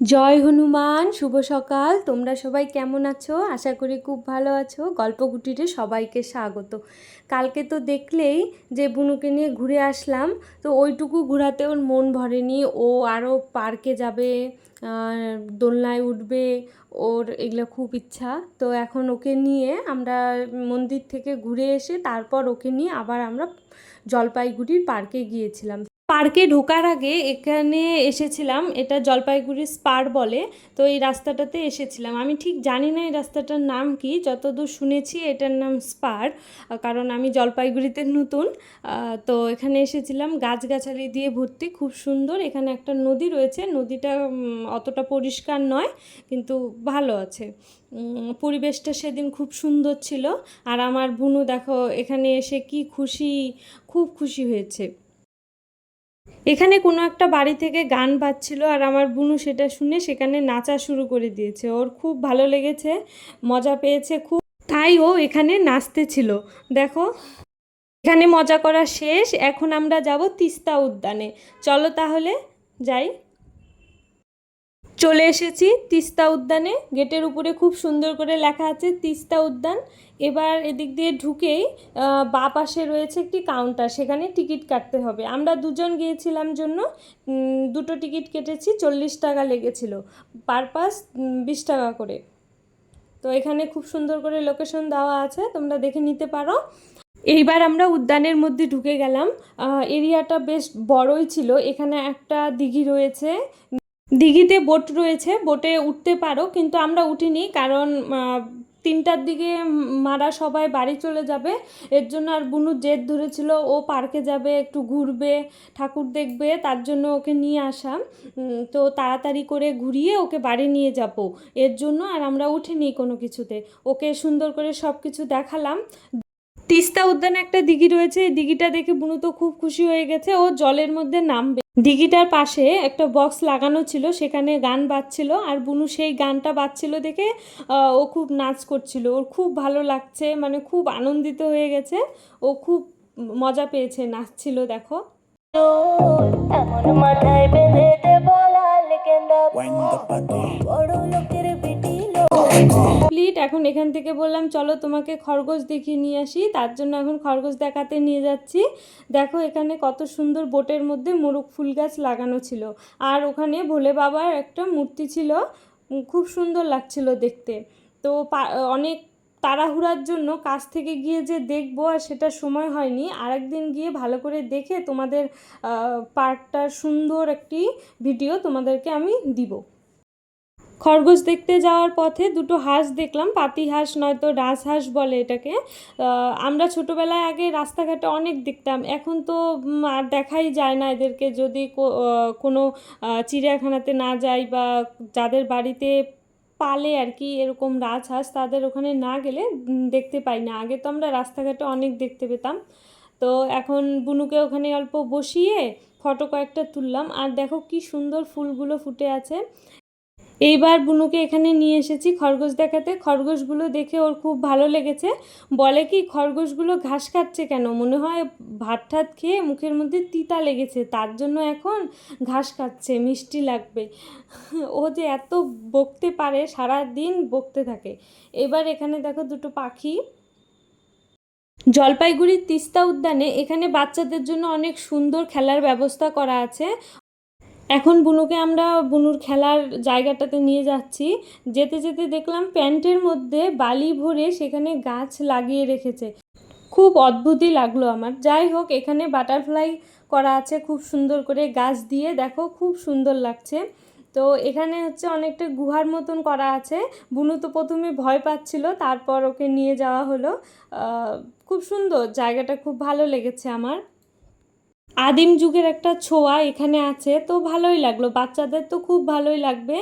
জয় হনুমান, শুভ সকাল। তোমরা সবাই কেমন আছো? আশা করি খুব ভালো আছো। গল্প কুটিরে সবাইকে স্বাগত। কালকে তো দেখলেই যে বুনুকে নিয়ে ঘুরে আসলাম, তো ওইটুকু ঘোরাতে ওর মন ভরেনি। ও আরও পার্কে যাবে দোলনায় উঠবে, ওর এগুলো খুব ইচ্ছা। তো এখন ওকে নিয়ে আমরা মন্দির থেকে ঘুরে এসে তারপর ওকে নিয়ে আবার আমরা জলপাইগুড়ির পার্কে গিয়েছিলাম। পার্কে ঢোকার আগে এখানে এসেছিলাম, এটা জলপাইগুড়ি স্পার বলে, তো এই রাস্তাটাতে এসেছিলাম। আমি ঠিক জানি না এই রাস্তাটার নাম কি, যতদূর শুনেছি এটার নাম স্পার কারণ আমি জলপাইগুড়িতে নতুন তো এখানে এসেছিলাম গাছগাছালি দিয়ে ভর্তি, খুব সুন্দর, এখানে একটা নদী রয়েছে, নদীটা অতটা পরিষ্কার নয়, কিন্তু ভালো আছে। পরিবেশটা সেদিন খুব সুন্দর ছিল, আর আমার বুনু দেখো, এখানে এসে কি খুশি, খুব খুশি হয়েছে। এখানে কোনো একটা বাড়ি থেকে গান বাজছিল আর আমার বুনু সেটা শুনে সেখানে নাচা শুরু করে দিয়েছে। ওর খুব ভালো লেগেছে, মজা পেয়েছে, খুব তাই ও এখানে নাচতে ছিল। দেখো, এখানে মজা করা শেষ, এখন আমরা যাব তিস্তা উদ্যানে। চলো তাহলে যাই। চলে এসেছি তিস্তা উদ্যানে। গেটের উপরে খুব সুন্দর করে লেখা আছে তিস্তা উদ্যান। এবার এদিক দিয়ে ঢুকেই বাঁ পাশে রয়েছে একটি কাউন্টার, সেখানে টিকিট কাটতে হবে। আমরা দুজন গিয়েছিলাম জন্য দুটো টিকিট কেটেছি, চল্লিশ টাকা লেগেছিল। পার পাস বিশ টাকা করে। তো এখানে খুব সুন্দর করে লোকেশন দেওয়া আছে, তোমরা দেখে নিতে পারো। এইবার আমরা উদ্যানের মধ্যে ঢুকে গেলাম। এরিয়াটা বেশ বড়ই ছিল। এখানে একটা দিঘি রয়েছে। দিঘিতে বোট রয়েছে, বোটে উঠতে পারো, কিন্তু আমরা উঠিনি কারণ তিনটার দিকে মারা সবাই বাড়ি চলে যাবে। এর জন্য আর বুনু জেদ ধরেছিল, ও পার্কে যাবে, একটু ঘুরবে, ঠাকুর দেখবে, তার জন্য ওকে নিয়ে আসা। তো তাড়াতাড়ি করে ঘুরিয়ে ওকে বাড়ি নিয়ে যাব। এর জন্য আর আমরা উঠিনি কোনো কিছুতে। ওকে সুন্দর করে সব কিছু দেখালাম। তিস্তা উদ্যানে একটা দিঘি রয়েছে। এই দিঘিটা দেখে বুনু তো খুব খুশি হয়ে গেছে। ও জলের মধ্যে নামবে। দিঘিটার পাশে একটা বক্স লাগানো ছিল সেখানে গান বাজছিল আর বুনু সেই গানটা বাজছিল দেখে আহ, ও খুব নাচ করছিল। ওর খুব ভালো লাগছে মানে খুব আনন্দিত হয়ে গেছে। ও খুব মজা পেয়েছে নাচছিল দেখো। মাথায় বেঁধে. বড় কমপ্লিট এখন এখান থেকে বললাম, চলো তোমাকে খরগোশ দেখিয়ে নিয়ে আসি। তার জন্য এখন খরগোশ দেখাতে নিয়ে যাচ্ছি। দেখো এখানে কত সুন্দর বোটের মধ্যে মোরগ ফুল গাছ লাগানো ছিল। আর ওখানে ভোলে বাবার একটা মূর্তি ছিল। খুব সুন্দর লাগছিল দেখতে। তো অনেক তাড়াহুড়ার জন্য কাছ থেকে গিয়ে যে দেখব আর সেটা সময় হয়নি, আরেকদিন গিয়ে ভালো করে দেখে তোমাদের পার্কটার সুন্দর একটি ভিডিও তোমাদেরকে আমি দিব। খরগোশ দেখতে যাওয়ার পথে দুটো হাঁস দেখলাম, পাতি হাঁস নয়তো রাজহাঁস বলে এটাকে। আমরা ছোটোবেলায় আগে রাস্তাঘাটে অনেক দেখতাম, এখন তো আর দেখাই যায় না এদেরকে। যদি কোনো চিড়িয়াখানাতে না যাই বা যাদের বাড়িতে পালে আর কি এরকম রাজহাঁস তাদের ওখানে না গেলে দেখতে পাই না। আগে তো আমরা রাস্তাঘাটে অনেক দেখতে পেতাম। তো এখন বুনুকে ওখানে অল্প বসিয়ে ফটো কয়েকটা তুললাম। আর দেখো কি সুন্দর ফুলগুলো ফুটে আছে। এইবার বুনুকে এখানে নিয়ে এসেছি খরগোশ দেখাতে। খরগোশগুলো দেখে ওর খুব ভালো লেগেছে। বলে কি, খরগোশগুলো ঘাস খাচ্ছে কেন? মনে হয় ভাত ঠাত খেয়ে মুখের মধ্যে তিতা লেগেছে, তার জন্য এখন ঘাস খাচ্ছে, মিষ্টি লাগবে। ও যে এত বকতে পারে সারা দিন বকতে থাকে। এবার এখানে দেখো দুটো পাখি। জলপাইগুড়ির তিস্তা উদ্যানে এখানে বাচ্চাদের জন্য অনেক সুন্দর খেলার ব্যবস্থা করা আছে। এখন বুনুকে আমরা বুনুর খেলার জায়গাটাতে নিয়ে যাচ্ছি। যেতে যেতে দেখলাম প্যান্টের মধ্যে বালি ভরে সেখানে গাছ লাগিয়ে রেখেছে। খুব অদ্ভুতই লাগল আমার। যাই হোক, এখানে বাটারফ্লাই করা আছে খুব সুন্দর করে গাছ দিয়ে। দেখো, খুব সুন্দর লাগছে। তো এখানে হচ্ছে অনেকটা গুহার মতন করা আছে। বুনু তো প্রথমে ভয় পাচ্ছিল, তারপর ওকে নিয়ে যাওয়া হলো। খুব সুন্দর, জায়গাটা খুব ভালো লেগেছে আমার। আদিম যুগের একটা ছোঁয়া এখানে আছে, তো ভালোই লাগল। বাচ্চাদের তো খুব ভালোই লাগবে।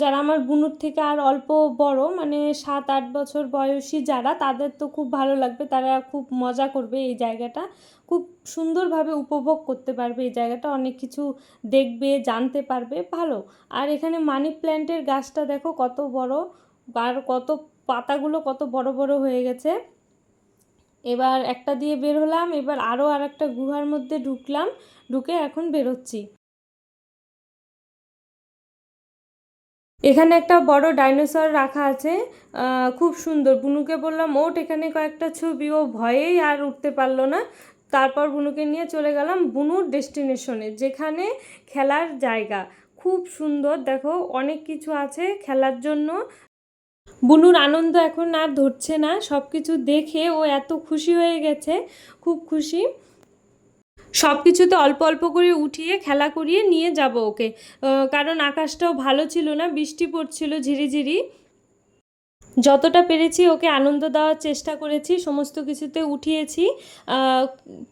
যারা আমার বুনুর থেকে আর অল্প বড় মানে সাত, আট বছর বয়সী যারা, তাদের তো খুব ভালো লাগবে। তারা খুব মজা করবে এই জায়গাটা। খুব সুন্দরভাবে উপভোগ করতে পারবে এই জায়গাটা। অনেক কিছু দেখবে, জানতে পারবে, ভালো। আর এখানে মানি প্ল্যান্টের গাছটা দেখো কত বড়, আর কত পাতাগুলো কত বড় বড় হয়ে গেছে। এবার একটা দিয়ে বের হলাম, এবার আরও আর একটা গুহার মধ্যে ঢুকলাম, ঢুকে এখন বেরোচ্ছি। এখানে একটা বড় ডাইনোসর রাখা আছে খুব সুন্দর। বুনুকে বললাম, ওঠ, এখানে কয়েকটা ছবি। ও ভয়েই আর উঠতে পারল না। তারপর বুনুকে নিয়ে চলে গেলাম বুনুর ডেস্টিনেশনে, যেখানে খেলার জায়গা। খুব সুন্দর, দেখো, অনেক কিছু আছে খেলার জন্য। বুনুর আনন্দ এখন আর ধরছে না সব কিছু দেখে ও এত খুশি হয়ে গেছে, খুব খুশি। সব কিছুতে অল্প অল্প করে উঠিয়ে খেলা করিয়ে নিয়ে যাব ওকে। কারণ আকাশটাও ভালো ছিল না, বৃষ্টি পড়ছিল ঝিরিঝিরি। যতটা পেরেছি ওকে আনন্দ দেওয়ার চেষ্টা করেছি, সমস্ত কিছুতে উঠিয়েছি।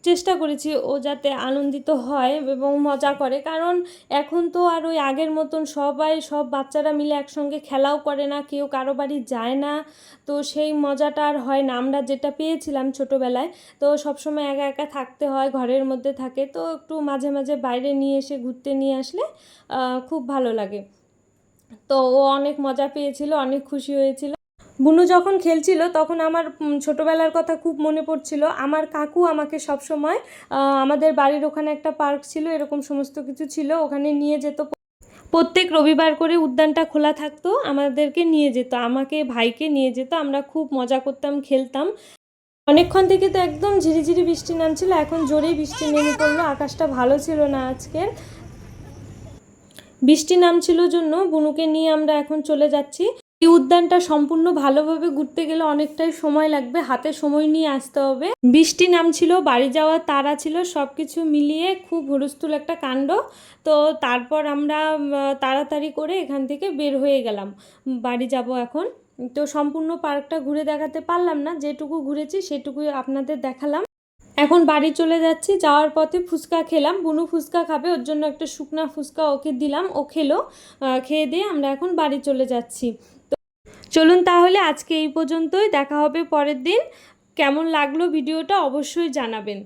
চেষ্টা করেছি ও যাতে আনন্দিত হয় এবং মজা করে, কারণ এখন তো আর ওই আগের মতন সবাই, সব বাচ্চারা মিলে একসঙ্গে খেলাও করে না, কেউ কারও বাড়ি যায় না। তো সেই মজাটা আর হয় না। আমরা যেটা পেয়েছিলাম ছোটোবেলায়, তো সবসময় একা একা থাকতে হয়, ঘরের মধ্যে থাকে। তো একটু মাঝে মাঝে বাইরে নিয়ে এসে ঘুরতে নিয়ে আসলে খুব ভালো লাগে। তো ও অনেক মজা পেয়েছিল, অনেক খুশি হয়েছিল। বুনু যখন খেলছিল, তখন আমার ছোটবেলার কথা খুব মনে পড়ছিল। আমার কাকু আমাকে সব সময় আমাদের বাড়ির ওখানে একটা পার্ক ছিল, এরকম সমস্ত কিছু ছিল, ওখানে নিয়ে যেত। প্রত্যেক রবিবার করে উদ্যানটা খোলা থাকতো, আমাদেরকে নিয়ে যেত, আমাকে ভাইকে নিয়ে যেত, আমরা খুব মজা করতাম, খেলতাম। অনেকক্ষণ থেকে তো একদম ঝিরিঝিরি বৃষ্টি নামছিল, এখন জোরেই বৃষ্টি নেমে পড়ল, আকাশটা ভালো ছিল না আজকের। বৃষ্টি নামছিল জন্য বুনুকে নিয়ে আমরা এখন চলে যাচ্ছি। এই উদ্যানটা সম্পূর্ণ ভালোভাবে ঘুরতে গেলে অনেকটাই সময় লাগবে, হাতে সময় নিয়ে আসতে হবে। বৃষ্টি নামছিল, বাড়ি যাওয়ার তারা ছিল সব কিছু মিলিয়ে খুব হুলস্থুল একটা কাণ্ড। তো তারপর আমরা তাড়াতাড়ি করে এখান থেকে বের হয়ে গেলাম। বাড়ি যাব এখন। তো সম্পূর্ণ পার্কটা ঘুরে দেখাতে পারলাম না, যেটুকু ঘুরেছি সেটুকুই আপনাদের দেখালাম। এখন বাড়ি চলে যাচ্ছি, যাওয়ার পথে ফুচকা খেলাম। বুনু ফুচকা খাবে, ওর জন্য একটা শুকনা ফুচকা ওকে দিলাম, ও খেলো। খেয়ে দিয়ে আমরা এখন বাড়ি চলে যাচ্ছি। চলুন তাহলে আজকে এই পর্যন্তই। দেখা হবে পরের দিন। কেমন লাগল ভিডিওটা অবশ্যই জানাবেন।